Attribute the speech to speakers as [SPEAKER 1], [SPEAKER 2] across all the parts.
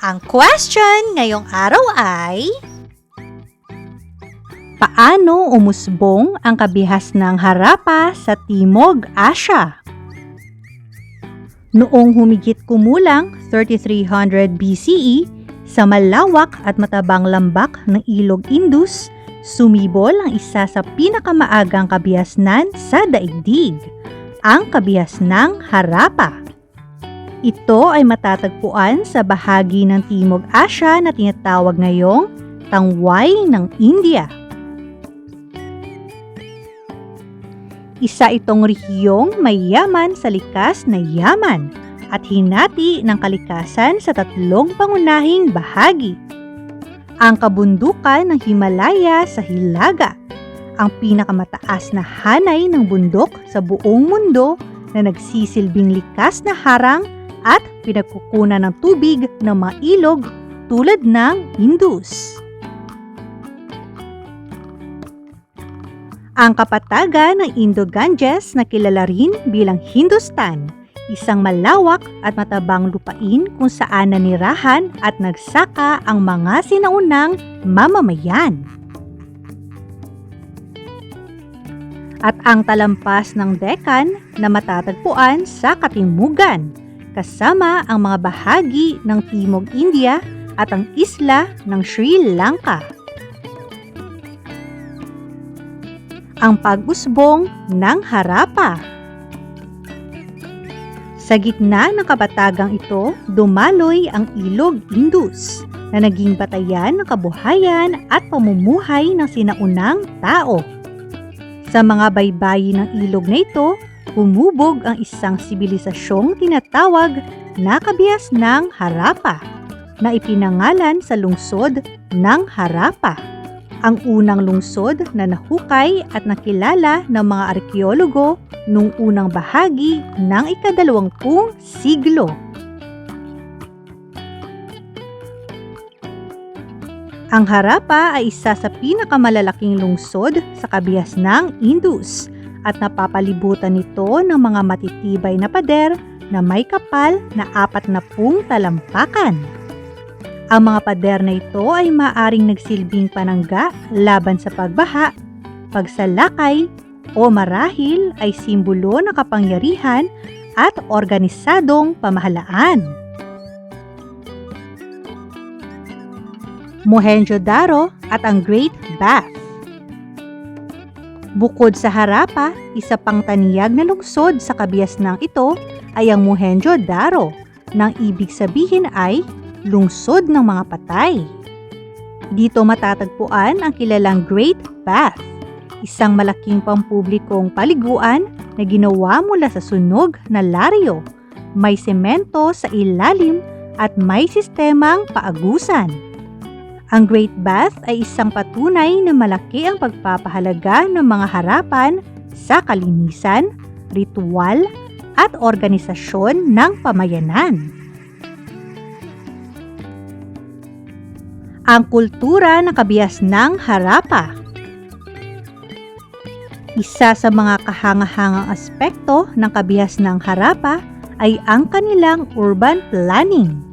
[SPEAKER 1] Ang question ngayong araw ay... Paano umusbong ang kabihas ng Harappa sa Timog Asya? Noong humigit kumulang 3300 BCE, sa malawak at matabang lambak ng ilog Indus, sumibol ang isa sa pinakamaagang kabihasnan sa daigdig, ang kabihas ng Harappa. Ito ay matatagpuan sa bahagi ng Timog Asya na tinatawag ngayong Tangway ng India. Isa itong rehiyong may yaman sa likas na yaman at hinati ng kalikasan sa tatlong pangunahing bahagi. Ang kabundukan ng Himalaya sa Hilaga, ang pinakamataas na hanay ng bundok sa buong mundo na nagsisilbing likas na harang at pinagkukunan ng tubig ng mga ilog tulad ng Indus. Ang kapatagan ng Indo-Ganges na kilala rin bilang Hindustan, isang malawak at matabang lupain kung saan nanirahan at nagsaka ang mga sinaunang mamamayan. At ang talampas ng Deccan na matatagpuan sa Katimugan, kasama ang mga bahagi ng Timog India at ang isla ng Sri Lanka. Ang pag-usbong ng Harappa Sa gitna ng kabatagang ito, dumaloy ang ilog Indus na naging batayan ng kabuhayan at pamumuhay ng sinaunang tao. Sa mga baybayin ng ilog na ito, humubog ang isang sibilisasyong tinatawag na kabias ng Harappa na ipinangalan sa lungsod ng Harappa. Ang unang lungsod na nahukay at nakilala ng mga arkeologo noong unang bahagi ng ikadalawampung siglo. Ang Harappa ay isa sa pinakamalalaking lungsod sa kabias ng Indus at napapalibutan nito ng mga matitibay na pader na may kapal na apat na pung talampakan. Ang mga pader na ito ay maaring nagsilbing panangga laban sa pagbaha, pagsalakay o marahil ay simbolo ng kapangyarihan at organisadong pamahalaan. Mohenjo-Daro at ang Great Bath Bukod sa Harappa, isa pang taniyag na lungsod sa kabias ng ito ay ang Mohenjo-Daro, nang ibig sabihin ay lungsod ng mga patay. Dito matatagpuan ang kilalang Great Bath, isang malaking pampublikong paliguan na ginawa mula sa sunog na laryo, may semento sa ilalim at may sistemang paagusan. Ang Great Bath ay isang patunay na malaki ang pagpapahalaga ng mga harapan sa kalinisan, ritual, at organisasyon ng pamayanan. Ang kultura ng kabias ng Harappa Isa sa mga kahangahangang aspekto ng kabias ng Harappa ay ang kanilang urban planning.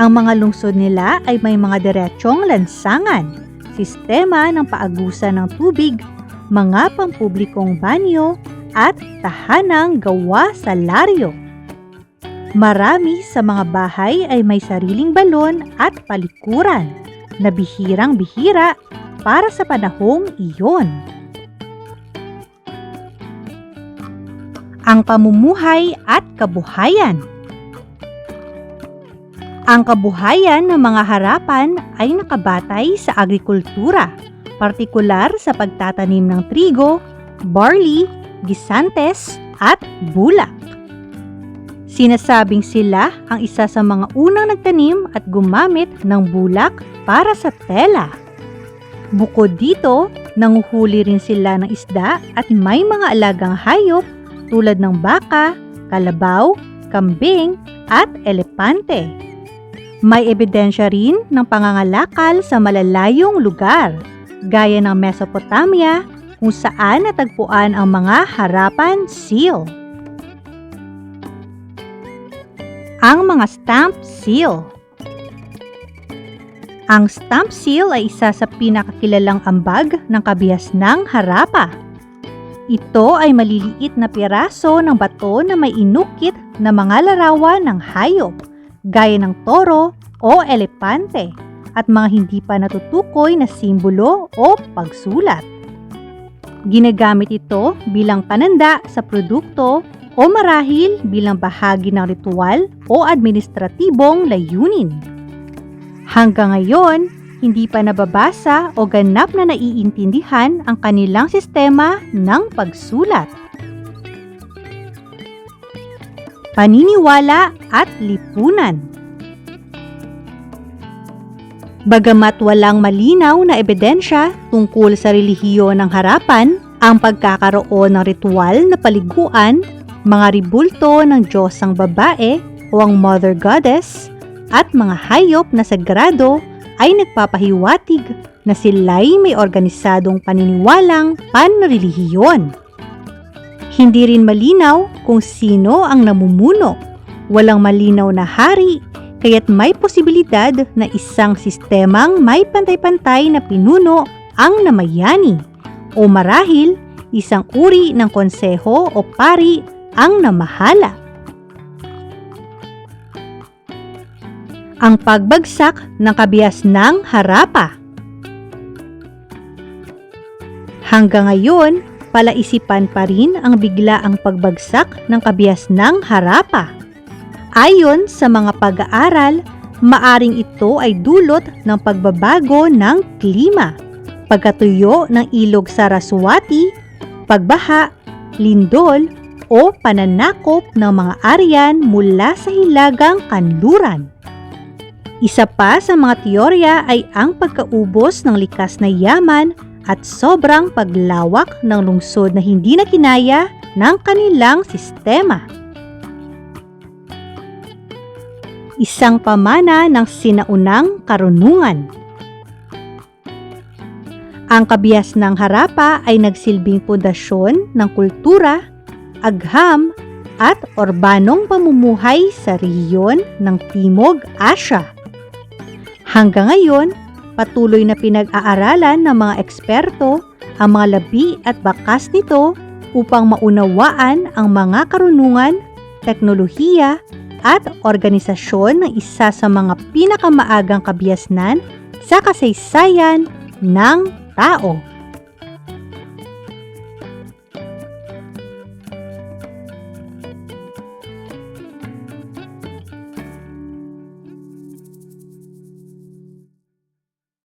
[SPEAKER 1] Ang mga lungsod nila ay may mga diretsyong lansangan, sistema ng paagusan ng tubig, mga pampublikong banyo, at tahanang gawa sa laryo. Marami sa mga bahay ay may sariling balon at palikuran na bihirang-bihira para sa panahong iyon. Ang pamumuhay at kabuhayan Ang kabuhayan ng mga harapan ay nakabatay sa agrikultura, partikular sa pagtatanim ng trigo, barley, gisantes at bulak. Sinasabing sila ang isa sa mga unang nagtanim at gumamit ng bulak para sa tela. Bukod dito, nanguhuli rin sila ng isda at may mga alagang hayop tulad ng baka, kalabaw, kambing at elepante. May ebidensya rin ng pangangalakal sa malalayong lugar, gaya ng Mesopotamia kung saan natagpuan ang mga harapan seal. Ang mga stamp seal. Ang stamp seal ay isa sa pinakakilalang ambag ng kabias ng Harappa. Ito ay maliliit na piraso ng bato na may inukit na mga larawan ng hayop, gaya ng toro o elepante, at mga hindi pa natutukoy na simbolo o pagsulat. Ginagamit ito bilang pananda sa produkto o marahil bilang bahagi ng ritual o administratibong layunin. Hanggang ngayon, hindi pa nababasa o ganap na naiintindihan ang kanilang sistema ng pagsulat. Paniniwala at lipunan Bagamat walang malinaw na ebidensya tungkol sa relihiyon ng harapan, ang pagkakaroon ng ritual na paliguan, mga ribulto ng Diyosang babae o ang Mother Goddess, at mga hayop na sagrado ay nagpapahiwatig na sila'y may organisadong paniniwalang panrelihiyon. Hindi rin malinaw kung sino ang namumuno. Walang malinaw na hari kaya't may posibilidad na isang sistemang may pantay-pantay na pinuno ang namayani o marahil isang uri ng konseho o pari ang namahala. Ang pagbagsak ng kabias ng harapa. Hanggang ngayon, palaisipan pa rin ang biglaang pagbagsak ng kabias ng harapa. Ayon sa mga pag-aaral, maaring ito ay dulot ng pagbabago ng klima, pagkatuyo ng ilog Saraswati, pagbaha, lindol, o pananakop ng mga aryan mula sa hilagang kanluran. Isa pa sa mga teorya ay ang pagkaubos ng likas na yaman at sobrang paglawak ng lungsod na hindi na kinaya ng kanilang sistema. Isang pamana ng sinaunang karunungan. Ang kabias ng Harappa ay nagsilbing pundasyon ng kultura, agham, at orbanong pamumuhay sa rehiyon ng Timog Asya. Hanggang ngayon, patuloy na pinag-aaralan ng mga eksperto ang mga labi at bakas nito upang maunawaan ang mga karunungan, teknolohiya at organisasyon ng isa sa mga pinakamaagang kabiasnan sa kasaysayan ng tao.